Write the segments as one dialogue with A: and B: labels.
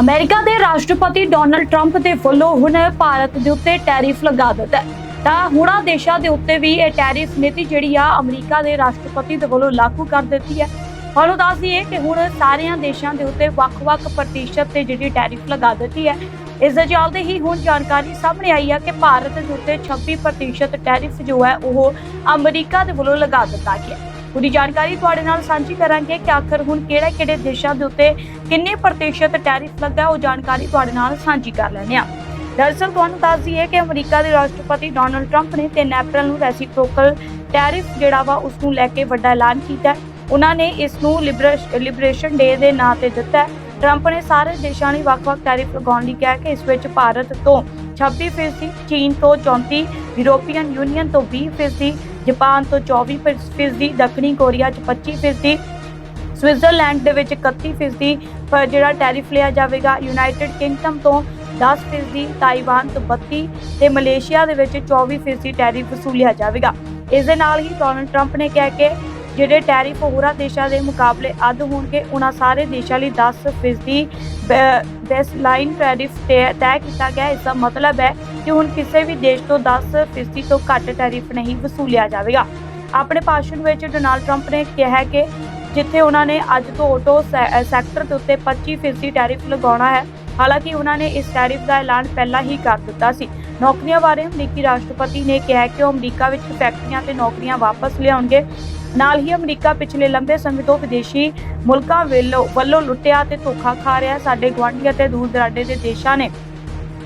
A: America ਦੇ ਰਾਸ਼ਟਰਪਤੀ Donald Trump ਦੇ ਵੱਲੋਂ ਹੁਣ ਭਾਰਤ ਦੇ ਉੱਤੇ ਟੈਰਿਫ ਲਗਾ ਦਿੱਤਾ ਤਾਂ ਹੁਣਾ ਦੇਸ਼ਾਂ ਦੇ ਉੱਤੇ ਵੀ ਇਹ ਟੈਰਿਫ ਨੀਤੀ ਜਿਹੜੀ ਆ ਅਮਰੀਕਾ ਦੇ ਰਾਸ਼ਟਰਪਤੀ ਦੇ ਵੱਲੋਂ ਲਾਗੂ ਕਰ ਦਿੱਤੀ ਹੈ। ਤੁਹਾਨੂੰ ਦੱਸ ਦਈਏ ਕਿ ਹੁਣ ਸਾਰਿਆਂ ਦੇਸ਼ਾਂ ਦੇ ਉੱਤੇ ਵੱਖ-ਵੱਖ ਪ੍ਰਤੀਸ਼ਤ ਤੇ ਜਿਹੜੀ ਟੈਰਿਫ ਲਗਾ ਦਿੱਤੀ ਹੈ। ਇਸ ਦੇ ਚੱਲਦੇ ਹੀ ਹੁਣ ਜਾਣਕਾਰੀ ਸਾਹਮਣੇ ਆਈ ਹੈ ਕਿ ਭਾਰਤ ਦੇ ਉੱਤੇ 26% ਟੈਰਿਫ ਜੋ ਹੈ ਉਹ ਅਮਰੀਕਾ ਦੇ ਵੱਲੋਂ ਲਗਾ ਦਿੱਤਾ ਗਿਆ। ਪੂਰੀ ਜਾਣਕਾਰੀ ਤੁਹਾਡੇ ਨਾਲ ਸਾਂਝੀ ਕਰਾਂਗੇ ਕਿ ਆਖਰ ਹੁਣ ਕਿਹੜੇ-ਕਿਹੜੇ ਦੇਸ਼ਾਂ ਦੇ ਉੱਤੇ ਕਿੰਨੇ ਪ੍ਰਤੀਸ਼ਤ ਟੈਰਿਫ ਲੱਗਾ, ਉਹ ਜਾਣਕਾਰੀ ਤੁਹਾਡੇ ਨਾਲ ਸਾਂਝੀ ਕਰ ਲੈਂਦੇ ਹਾਂ। ਦਰਅਸਲ ਤੁਹਾਨੂੰ ਦੱਸ ਦਈਏ ਕਿ ਅਮਰੀਕਾ ਦੇ ਰਾਸ਼ਟਰਪਤੀ ਡੋਨਲਡ ਟਰੰਪ ਨੇ 3 ਅਪ੍ਰੈਲ ਨੂੰ ਰੈਸਿਪਰੋਕਲ ਟੈਰਿਫ ਜਿਹੜਾ ਵਾ, ਉਸ ਨੂੰ ਲੈ ਕੇ ਵੱਡਾ ਐਲਾਨ ਕੀਤਾ ਉਹਨਾਂ ਨੇ ਇਸ ਨੂੰ ਲਿਬਰੇਸ਼ਨ ਡੇ ਦੇ ਨਾਂ ਤੇ ਦਿੱਤਾ ਟਰੰਪ ਨੇ ਸਾਰੇ ਦੇਸ਼ਾਂ ਲਈ ਵੱਖ-ਵੱਖ ਟੈਰਿਫ ਲਗਾਉਣ ਲਈ ਕਿਹਾ ਕਿ ਇਸ ਵਿੱਚ ਭਾਰਤ ਤੋਂ 26% ਚੀਨ ਤੋਂ 34 ਯੂਰੋਪੀਅਨ ਯੂਨੀਅਨ ਤੋਂ 20% ਜਾਪਾਨ ਤੋਂ 24% ਦੱਖਣੀ ਕੋਰੀਆ 'ਚ 25% ਸਵਿਟਜ਼ਰਲੈਂਡ ਦੇ ਵਿੱਚ 31% ਪਰ ਜਿਹੜਾ ਟੈਰਿਫ ਲਿਆ ਜਾਵੇਗਾ ਯੂਨਾਈਟਿਡ ਕਿੰਗਡਮ ਤੋਂ 10% ਤਾਈਵਾਨ ਤੋਂ 32 ਤੇ ਮਲੇਸ਼ੀਆ ਦੇ ਵਿੱਚ 24% ਟੈਰਿਫ ਵਸੂਲਿਆ ਜਾਵੇਗਾ। ਇਸ ਦੇ ਨਾਲ ਹੀ ਡੋਨਲਡ ਟਰੰਪ ਨੇ ਕਿਹਾ ਕਿ ਜਿਹੜੇ ਟੈਰਿਫ ਹੋਰਾਂ ਦੇਸ਼ਾਂ ਦੇ ਮੁਕਾਬਲੇ ਅੱਧ ਹੋਣਗੇ, ਉਹਨਾਂ ਸਾਰੇ ਦੇਸ਼ਾਂ ਲਈ 10% ਬੇਸ ਟੈਰਿਫ ਤੈਅ ਕੀਤਾ ਗਿਆ। ਇਸ ਦਾ ਮਤਲਬ ਹੈ ਕਿ ਹੁਣ ਕਿਸੇ ਵੀ ਦੇਸ਼ ਤੋਂ 10% ਤੋਂ ਘੱਟ ਟੈਰਿਫ ਨਹੀਂ ਵਸੂਲਿਆ ਜਾਵੇਗਾ। ਆਪਣੇ ਭਾਸ਼ਣ ਵਿੱਚ ਡੋਨਾਲਡ ਟਰੰਪ ਨੇ ਕਿਹਾ ਕਿ ਜਿੱਥੇ ਉਹਨਾਂ ਨੇ ਅੱਜ ਤੋਂ ਆਟੋ ਸੈ- ਸੈਕਟਰ ਦੇ ਉੱਤੇ 25% ਟੈਰਿਫ ਲਗਾਉਣਾ ਹੈ, ਹਾਲਾਂਕਿ ਉਹਨਾਂ ਨੇ ਇਸ ਟੈਰਿਫ ਦਾ ਐਲਾਨ ਪਹਿਲਾਂ ਹੀ ਕਰ ਦਿੱਤਾ ਸੀ। ਨੌਕਰੀਆਂ ਬਾਰੇ ਅਮਰੀਕੀ ਰਾਸ਼ਟਰਪਤੀ ਨੇ ਕਿਹਾ ਕਿ ਉਹ ਅਮਰੀਕਾ ਵਿੱਚ ਫੈਕਟਰੀਆਂ ਤੇ ਨੌਕਰੀਆਂ ਵਾਪਸ ਲਿਆਉਣਗੇ। ਨਾਲ ਹੀ ਅਮਰੀਕਾ ਪਿਛਲੇ ਲੰਬੇ ਸਮੇਂ ਤੋਂ ਵਿਦੇਸ਼ੀ ਮੁਲਕਾਂ ਵੱਲੋਂ ਵੱਲੋਂ ਲੁੱਟਿਆ ਤੇ ਧੋਖਾ ਖਾ ਰਿਹਾ ਸਾਡੇ ਗੁਆਂਢੀ ਅਤੇ ਦੂਰ ਦਰਾਡੇ ਦੇ ਦੇਸ਼ਾਂ ਨੇ।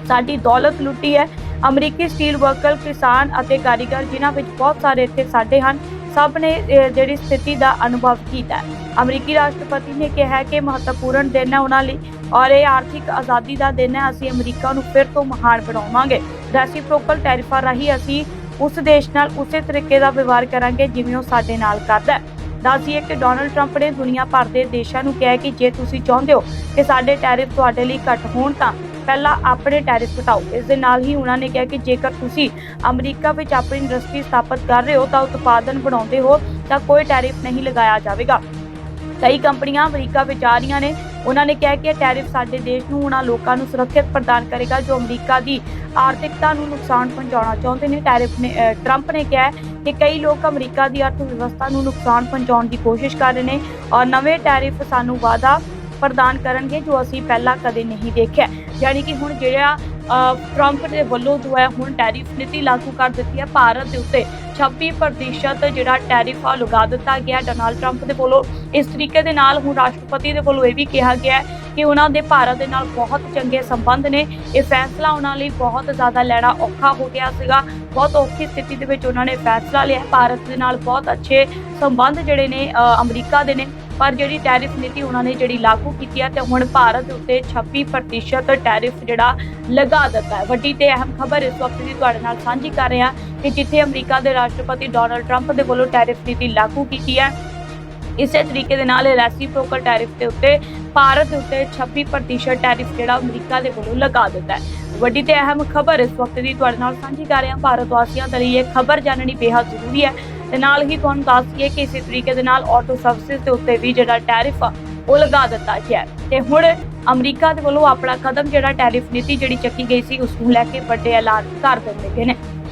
A: ਸਾਡੀ ਦੌਲਤ ਲੁੱਟੀ ਹੈ। ਅਮਰੀਕੀ ਸਟੀਲ ਵਰਕਰ, ਕਿਸਾਨ ਅਤੇ ਕਾਰੀਗਰ ਜਿਨ੍ਹਾਂ ਵਿੱਚ ਬਹੁਤ ਸਾਰੇ ਇੱਥੇ ਸਾਡੇ ਹਨ, ਸਭ ਨੇ ਜਿਹੜੀ ਸਥਿਤੀ ਦਾ ਅਨੁਭਵ ਕੀਤਾ ਅਮਰੀਕੀ ਰਾਸ਼ਟਰਪਤੀ ਨੇ ਕਿਹਾ ਕਿ ਮਹੱਤਵਪੂਰਨ ਦਿਨ ਹੈ ਉਹਨਾਂ ਲਈ ਔਰ ਇਹ ਆਰਥਿਕ ਆਜ਼ਾਦੀ ਦਾ ਦਿਨ ਹੈ। ਅਸੀਂ ਅਮਰੀਕਾ ਨੂੰ ਫਿਰ ਤੋਂ ਮਹਾਨ ਬਣਾਵਾਂਗੇ। ਰੈਸਿਪਰੋਕਲ ਟੈਰਿਫਾਂ ਰਾਹੀਂ ਅਸੀਂ ਉਸ ਦੇਸ਼ ਨਾਲ ਉਸੇ ਤਰੀਕੇ ਦਾ ਵਿਵਹਾਰ ਕਰਾਂਗੇ ਜਿਵੇਂ ਉਹ ਸਾਡੇ ਨਾਲ ਕਰਦਾ ਹੈ। ਦੱਸੀਏ ਕਿ ਡੋਨਲਡ ਟਰੰਪ ਨੇ ਦੁਨੀਆ ਭਰ ਦੇ ਦੇਸ਼ਾਂ ਨੂੰ ਕਿਹਾ ਕਿ ਜੇ ਤੁਸੀਂ ਚਾਹੁੰਦੇ ਹੋ ਕਿ ਸਾਡੇ ਟੈਰਿਫ ਤੁਹਾਡੇ ਲਈ ਘੱਟ ਹੋਣ ਤਾਂ ਪਹਿਲਾਂ ਆਪਣੇ ਟੈਰਿਫ ਘਟਾਓ। ਇਸ ਦੇ ਨਾਲ ਹੀ ਉਹਨਾਂ ਨੇ ਕਿਹਾ ਕਿ ਜੇਕਰ ਤੁਸੀਂ ਅਮਰੀਕਾ ਵਿੱਚ ਆਪਣੀ ਇੰਡਸਟਰੀ ਸਥਾਪਿਤ ਕਰ ਰਹੇ ਹੋ ਤਾਂ ਉਤਪਾਦਨ ਬਣਾਉਂਦੇ ਹੋ ਤਾਂ ਕੋਈ ਟੈਰਿਫ ਨਹੀਂ ਲਗਾਇਆ ਜਾਵੇਗਾ। ਕਈ ਕੰਪਨੀਆਂ ਅਮਰੀਕਾ ਵਿੱਚ ਆ ਰਹੀਆਂ ਨੇ। ਉਹਨਾਂ ਨੇ ਕਿਹਾ ਕਿ ਇਹ ਟੈਰਿਫ ਸਾਡੇ ਦੇਸ਼ ਨੂੰ ਉਹਨਾਂ ਲੋਕਾਂ ਨੂੰ ਸੁਰੱਖਿਅਤ ਪ੍ਰਦਾਨ ਕਰੇਗਾ ਜੋ ਅਮਰੀਕਾ ਦੀ ਆਰਥਿਕਤਾ ਨੂੰ ਨੁਕਸਾਨ ਪਹੁੰਚਾਉਣਾ ਚਾਹੁੰਦੇ ਨੇ। ਟੈਰਿਫ ਨੇ ਟਰੰਪ ਨੇ ਕਿਹਾ ਕਿ ਕਈ ਲੋਕ ਅਮਰੀਕਾ ਦੀ ਅਰਥ ਵਿਵਸਥਾ ਨੂੰ ਨੁਕਸਾਨ ਪਹੁੰਚਾਉਣ ਦੀ ਕੋਸ਼ਿਸ਼ ਕਰ ਰਹੇ ਨੇ ਔਰ ਨਵੇਂ ਟੈਰਿਫ ਸਾਨੂੰ ਵਾਅਦਾ ਪ੍ਰਦਾਨ ਕਰਨਗੇ ਜੋ ਅਸੀਂ ਪਹਿਲਾਂ ਕਦੇ ਨਹੀਂ ਦੇਖਿਆ। ਯਾਨੀ ਕਿ ਹੁਣ ਜਿਹੜਾ ਟਰੰਪ ਦੇ ਵੱਲੋਂ ਜੋ ਹੈ ਹੁਣ ਟੈਰਿਫ ਨੀਤੀ ਲਾਗੂ ਕਰ ਦਿੱਤੀ ਹੈ। ਭਾਰਤ ਦੇ ਉੱਤੇ 26% ਜਿਹੜਾ ਟੈਰਿਫ ਆ ਲਗਾ ਦਿੱਤਾ ਗਿਆ ਡੋਨਾਲਡ ਟਰੰਪ ਦੇ ਵੱਲੋਂ। ਇਸ ਤਰੀਕੇ ਦੇ ਨਾਲ ਹੁਣ ਰਾਸ਼ਟਰਪਤੀ ਦੇ ਵੱਲੋਂ ਇਹ ਵੀ ਕਿਹਾ ਗਿਆ ਕਿ ਉਹਨਾਂ ਦੇ ਭਾਰਤ ਦੇ ਨਾਲ ਬਹੁਤ ਚੰਗੇ ਸੰਬੰਧ ਨੇ। ਇਹ ਫੈਸਲਾ ਉਹਨਾਂ ਲਈ ਬਹੁਤ ਜ਼ਿਆਦਾ ਲੈਣਾ ਔਖਾ ਹੋ ਗਿਆ ਸੀਗਾ। ਬਹੁਤ ਔਖੀ ਸਥਿਤੀ ਦੇ ਵਿੱਚ ਉਹਨਾਂ ਨੇ ਫੈਸਲਾ ਲਿਆ। ਭਾਰਤ ਦੇ ਨਾਲ ਬਹੁਤ ਅੱਛੇ ਸੰਬੰਧ ਜਿਹੜੇ ਨੇ ਅਮਰੀਕਾ ਦੇ ਨੇ। ਪਰ ਜਿਹੜੀ ਟੈਰਿਫ ਨੀਤੀ ਉਹਨਾਂ ਨੇ ਜਿਹੜੀ ਲਾਗੂ ਕੀਤੀ ਹੈ ਤੇ ਹੁਣ ਭਾਰਤ ਉੱਤੇ 26% ਟੈਰਿਫ ਜਿਹੜਾ ਲਗਾ ਦਿੱਤਾ ਹੈ। ਵੱਡੀ ਤੇ ਅਹਿਮ ਖਬਰ ਇਸ ਵਕਤ ਦੀ ਤੁਹਾਡੇ ਨਾਲ ਸਾਂਝੀ ਕਰ ਰਹੇ ਹਾਂ ਕਿ ਜਿੱਥੇ ਅਮਰੀਕਾ ਦੇ ਰਾਸ਼ਟਰਪਤੀ ਡੋਨਲਡ ਟਰੰਪ ਦੇ ਵੱਲੋਂ ਟੈਰਿਫ ਨੀਤੀ ਲਾਗੂ ਕੀਤੀ ਹੈ, ਇਸੇ ਤਰੀਕੇ ਦੇ ਨਾਲ ਰੈਸਿਪਰੋਕਲ ਟੈਰਿਫ ਦੇ ਉੱਤੇ ਭਾਰਤ ਉੱਤੇ 26% ਟੈਰਿਫ ਜਿਹੜਾ ਅਮਰੀਕਾ ਦੇ ਵੱਲੋਂ ਲਗਾ ਦਿੱਤਾ ਹੈ। ਵੱਡੀ ਤੇ ਅਹਿਮ ਖਬਰ ਇਸ ਵਕਤ ਦੀ ਤੁਹਾਡੇ ਨਾਲ ਸਾਂਝੀ ਕਰ ਰਹੇ ਹਾਂ। ਭਾਰਤ ਵਾਸੀਆਂ ਦੇ ਲਈ ਇਹ ਖਬਰ ਜਾਣਨੀ ਬੇहद ਜ਼ਰੂਰੀ ਹੈ। ਤੇ ਨਾਲ ਹੀ ਤੁਹਾਨੂੰ ਦੱਸ ਦਈਏ ਕਿ ਇਸੇ ਤਰੀਕੇ ਦੇ ਨਾਲ ਆਟੋ ਸਰਵਿਸਿਜ਼ ਦੇ ਉੱਤੇ ਵੀ ਜਿਹੜਾ ਟੈਰਿਫ ਆ, ਉਹ ਲਗਾ ਦਿੱਤਾ ਗਿਆ ਤੇ ਹੁਣ ਅਮਰੀਕਾ ਦੇ ਵੱਲੋਂ ਆਪਣਾ ਕਦਮ ਜਿਹੜਾ ਟੈਰਿਫ ਨੀਤੀ ਜਿਹੜੀ ਚੱਕੀ ਗਈ ਸੀ, ਉਸ ਨੂੰ ਲੈ ਕੇ ਵੱਡੇ ਐਲਾਨ ਕਰ ਦਿੱਤੇ ਗਏ ਨੇ।